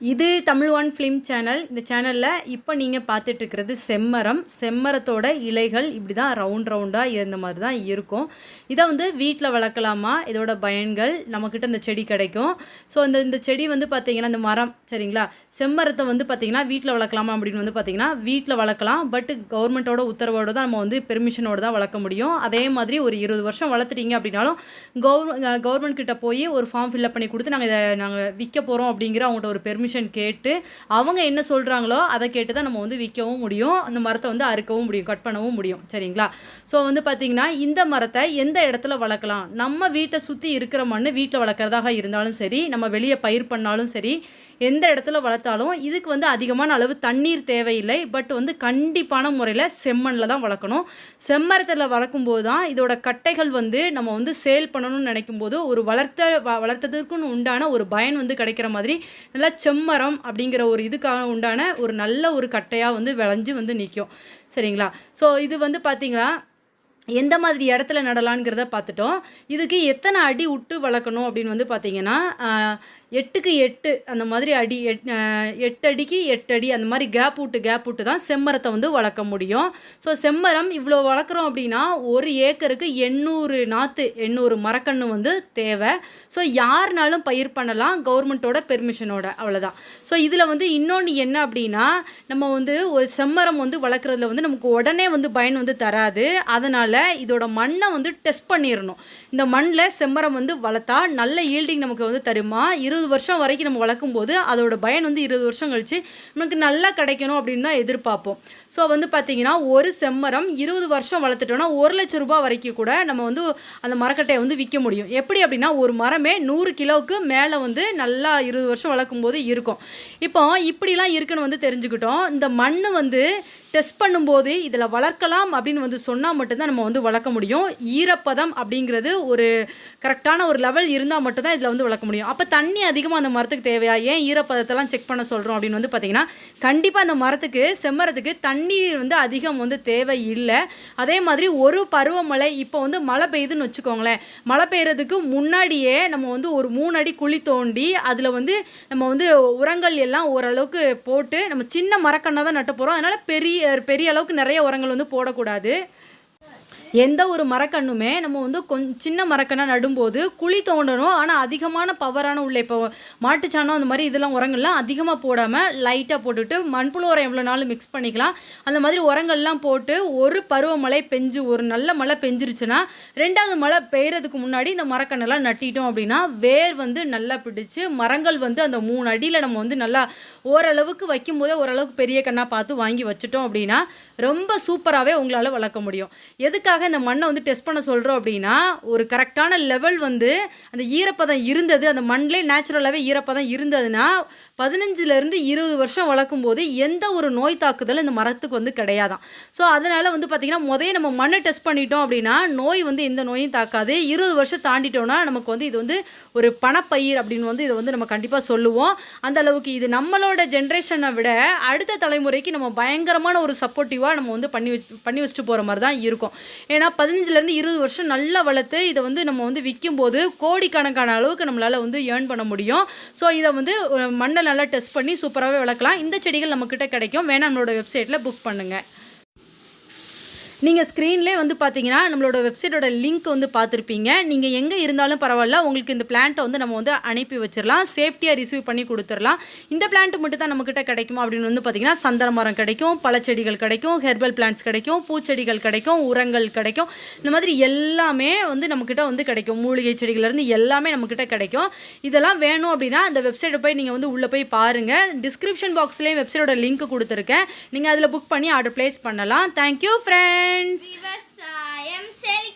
இது Tamil one film channel இந்த சேனலில் இப்போ நீங்கள் பார்த்துட்ருக்கிறது செம்மரம். செம்மரத்தோட இலைகள் இப்படி தான் ரவுண்ட் ரவுண்டாக இருந்த மாதிரி தான் இருக்கும். இதை வந்து வீட்டில் வளர்க்கலாமா? இதோட பயன்கள் நம்மக்கிட்ட இந்த செடி கிடைக்கும். ஸோ அந்த இந்த செடி வந்து பார்த்திங்கன்னா இந்த மரம் சரிங்களா? செம்மரத்தை வந்து பார்த்திங்கன்னா வீட்டில் வளர்க்கலாமா அப்படின்னு வந்து பார்த்திங்கன்னா வீட்டில் வளர்க்கலாம். பட் கவர்மெண்ட்டோட உத்தரவோட தான் நம்ம வந்து பெர்மிஷனோடு தான் வளர்க்க முடியும். அதே மாதிரி ஒரு இருபது வருஷம் வளர்த்துட்டீங்க அப்படின்னாலும் கவர் கவர்மெண்ட் கிட்ட போய் ஒரு ஃபார்ம் ஃபில்அப் பண்ணி கொடுத்து நாங்கள் இதை நாங்கள் விற்க போகிறோம் அப்படிங்கிற அவங்கள்ட்ட ஒரு பெர்மிஷன் கேட்டு அவங்க என்ன சொல்கிறாங்களோ அதை கேட்டு தான் நம்ம வந்து விற்கவும் முடியும். அந்த மரத்தை வந்து அறுக்கவும் முடியும் கட் பண்ணவும் முடியும். சரிங்களா? ஸோ வந்து பார்த்திங்கன்னா இந்த மரத்தை எந்த இடத்துல வளர்க்கலாம்? நம்ம வீட்டை சுற்றி இருக்கிற மண் வீட்டில் வளர்க்குறதாக இருந்தாலும் சரி நம்ம வெளியே பயிர் பண்ணாலும் சரி எந்த இடத்துல வளர்த்தாலும் இதுக்கு வந்து அதிகமான அளவு தண்ணீர் தேவையில்லை. பட் வந்து கண்டிப்பான முறையில் செம்மண்ணில் தான் வளர்க்கணும். செம்மரத்தில் வளர்க்கும்போது தான் இதோட கட்டைகள் வந்து நம்ம வந்து சேல் பண்ணணும்னு நினைக்கும் போது ஒரு வளர்த்த வ- வளர்த்ததுக்குன்னு உண்டான ஒரு பயன் வந்து கிடைக்கிற மாதிரி நல்லா செம்மரம் அப்படிங்கிற ஒரு இதுக்காக உண்டான ஒரு நல்ல ஒரு கட்டையாக வந்து விளைஞ்சு வந்து நிற்கும் சரிங்களா? ஸோ இது வந்து பார்த்திங்களா எந்த மாதிரி இடத்துல நடலாங்கிறத பார்த்துட்டோம் இதுக்கு எத்தனை அடி விட்டு வளர்க்கணும் அப்படின்னு வந்து பார்த்திங்கன்னா எட்டுக்கு எட்டு அந்த மாதிரி அடி எட் எட்டு அடிக்கு எட்டு அடி அந்த மாதிரி கேப் விட்டு கேப் விட்டு தான் செம்மரத்தை வந்து வளர்க்க முடியும். ஸோ செம்மரம் இவ்வளோ வளர்க்குறோம் அப்படின்னா ஒரு ஏக்கருக்கு எண்ணூறு நாற்று எண்ணூறு மரக்கன்று வந்து தேவை. ஸோ யாருனாலும் பயிர் பண்ணலாம் கவர்மெண்ட்டோட பெர்மிஷனோட அவ்வளோதான் ஸோ இதில் வந்து இன்னொன்று என்ன அப்படின்னா நம்ம வந்து ஒரு செம்மரம் வந்து வளர்க்குறதுல வந்து நமக்கு உடனே வந்து பயன் வந்து தராது. அதனால் இதோட மண்ணை வந்து டெஸ்ட் பண்ணிடணும் இந்த மண்ணில் செம்மரம் வந்து வளர்த்தா நல்ல ஈல்டிங் நமக்கு வந்து தருமா? இருபது வருஷம் வரைக்கும் நம்ம வளர்க்கும் போது அதோட பயன் வந்து இருபது வருஷம் கழிச்சு நமக்கு நல்லா கிடைக்கணும் அப்படின்னு தான் எதிர்பார்ப்போம். ஸோ வந்து பார்த்திங்கன்னா ஒரு செம்மரம் இருபது வருஷம் வளர்த்துட்டோம்னா ஒரு லட்ச ரூபாய் வரைக்கும் கூட நம்ம வந்து அந்த மரக்கட்டையை வந்து விற்க முடியும். எப்படி அப்படின்னா ஒரு மரமே நூறு கிலோவுக்கு மேலே வந்து நல்லா இருபது வருஷம் வளர்க்கும் போது இருக்கும். இப்போ இப்படிலாம் இருக்குன்னு வந்து தெரிஞ்சுக்கிட்டோம். இந்த மண் வந்து டெஸ்ட் பண்ணும்போது இதில் வளர்க்கலாம் அப்படின்னு வந்து சொன்னால் மட்டும்தான் நம்ம வந்து வளர்க்க முடியும். ஈரப்பதம் அப்படிங்கிறது ஒரு கரெக்டான ஒரு லெவல் இருந்தால் மட்டும்தான் இதில் வந்து வளர்க்க முடியும். அப்போ தண்ணி அதிகமாக அந்த மரத்துக்கு தேவையா? ஏன் ஈரப்பதத்தெல்லாம் செக் பண்ண சொல்கிறோம் அப்படின்னு வந்து பார்த்திங்கன்னா கண்டிப்பாக அந்த மரத்துக்கு செம்மரத்துக்கு தண்ணீர் வந்து அதிகம் வந்து தேவை இல்லை. அதே மாதிரி ஒரு பருவமழை இப்போ வந்து மழை பெய்யுதுன்னு வச்சுக்கோங்களேன். மழை பெய்கிறதுக்கு முன்னாடியே நம்ம வந்து ஒரு மூணு அடி குழி தோண்டி அதில் வந்து நம்ம வந்து உரங்கள் எல்லாம் ஓரளவுக்கு போட்டு நம்ம சின்ன மரக்கண்ணாக தான் நட்ட போகிறோம் அதனால் பெரிய பெரிய அளவுக்கு நிறைய உரங்கள் வந்து போடக்கூடாது. எந்த ஒரு மரக்கண்ணுமே நம்ம வந்து கொஞ்சம் சின்ன மரக்கண்ணாக நடும்போது குழி தோண்டணும். ஆனால் அதிகமான பவரான உள்ள இப்போ மாட்டுச்சாணம் அந்த மாதிரி இதெல்லாம் உரங்கள்லாம் அதிகமாக போடாமல் லைட்டாக போட்டுட்டு மண்புழு உரம் எவ்வளோ நாளும் மிக்ஸ் பண்ணிக்கலாம். அந்த மாதிரி உரங்கள்லாம் போட்டு ஒரு பருவமழை பெஞ்சு ஒரு நல்ல மழை பெஞ்சிருச்சுன்னா ரெண்டாவது மழை பெய்யறதுக்கு முன்னாடி இந்த மரக்கண்ணெல்லாம் நட்டிட்டோம் அப்படின்னா வேர் வந்து நல்லா பிடிச்சு மரங்கள் வந்து அந்த மூணு அடியில் நம்ம வந்து நல்லா ஓரளவுக்கு வைக்கும்போதே ஓரளவுக்கு பெரிய கண்ணாக பார்த்து வாங்கி வச்சுட்டோம் அப்படின்னா ரொம்ப சூப்பராகவே உங்களால் வளர்க்க முடியும். எதுக்காக இந்த மண்ணை வந்து டெஸ்ட் பண்ண சொல்கிறோம் அப்படின்னா ஒரு கரெக்டான லெவல் வந்து அந்த ஈரப்பதம் இருந்தது அந்த மண்ணிலே நேச்சுரலாகவே ஈரப்பதம் இருந்ததுன்னா பதினஞ்சுலேருந்து இருபது வருஷம் வளர்க்கும் போது எந்த ஒரு நோய் தாக்குதலும் இந்த மரத்துக்கு வந்து கிடையாதான் ஸோ அதனால் வந்து பார்த்திங்கன்னா முதல்ல நம்ம மண்ணை டெஸ்ட் பண்ணிட்டோம் அப்படின்னா நோய் வந்து எந்த நோயும் தாக்காது. இருபது வருஷம் தாண்டிட்டோம்னா நமக்கு வந்து இது வந்து ஒரு பணப்பயிர் அப்படின்னு வந்து இதை வந்து நம்ம கண்டிப்பாக சொல்லுவோம். அந்த அளவுக்கு இது நம்மளோட ஜென்ரேஷனை விட அடுத்த தலைமுறைக்கு நம்ம பயங்கரமான ஒரு சப்போர்ட்டிவாக நம்ம வந்து பண்ணி வச்சு பண்ணி வச்சுட்டு போகிற மாதிரி தான் இருக்கும். ஏன்னா பதினஞ்சுலேருந்து இருபது வருஷம் நல்லா வளர்த்து இதை வந்து நம்ம வந்து விற்கும்போது கோடிக்கணக்கான அளவுக்கு நம்மளால் வந்து ஏர்ன் பண்ண முடியும். ஸோ இதை வந்து மண்ணை நல்லா டெஸ்ட் பண்ணி சூப்பராகவே வளர்க்கலாம். இந்த செடிகள் நம்மக்கிட்ட கிடைக்கும். வேணாம் நம்மளோட வெப்சைட்டில் புக் பண்ணுங்கள் நீங்கள் ஸ்க்ரீன்லேயே வந்து பார்த்தீங்கன்னா நம்மளோட வெப்சைட்டோட லிங்க் வந்து பார்த்துருப்பீங்க நீங்கள் எங்கே இருந்தாலும் பரவாயில்ல உங்களுக்கு இந்த பிளான்ட்டை வந்து நம்ம வந்து அனுப்பி வச்சிடலாம். சேஃப்டியாக ரிசீவ் பண்ணி கொடுத்துடலாம். இந்த பிளான்ட் மட்டும் தான் நம்மக்கிட்ட கிடைக்குமா அப்படின்னு வந்து பார்த்தீங்கன்னா சந்தன மரம் கிடைக்கும் பழச்செடிகள் கிடைக்கும் ஹெர்பல் பிளான்ட்ஸ் கிடைக்கும் பூச்செடிகள் கிடைக்கும் உரங்கள் கிடைக்கும். இந்த மாதிரி எல்லாமே வந்து நம்மக்கிட்ட வந்து கிடைக்கும். மூலிகை செடிகள்லேருந்து எல்லாமே நம்மக்கிட்ட கிடைக்கும். இதெல்லாம் வேணும் அப்படின்னா அந்த வெப்சைட்டை போய் நீங்கள் வந்து உள்ளே போய் பாருங்கள் டிஸ்கிரிப்ஷன் பாக்ஸ்லேயும் வெப்சைட்டோட லிங்க் கொடுத்துருக்கேன். நீங்கள் அதில் புக் பண்ணி ஆர்டர் ப்ளேஸ் பண்ணலாம். Thank you friends. Viva Sayam Selik.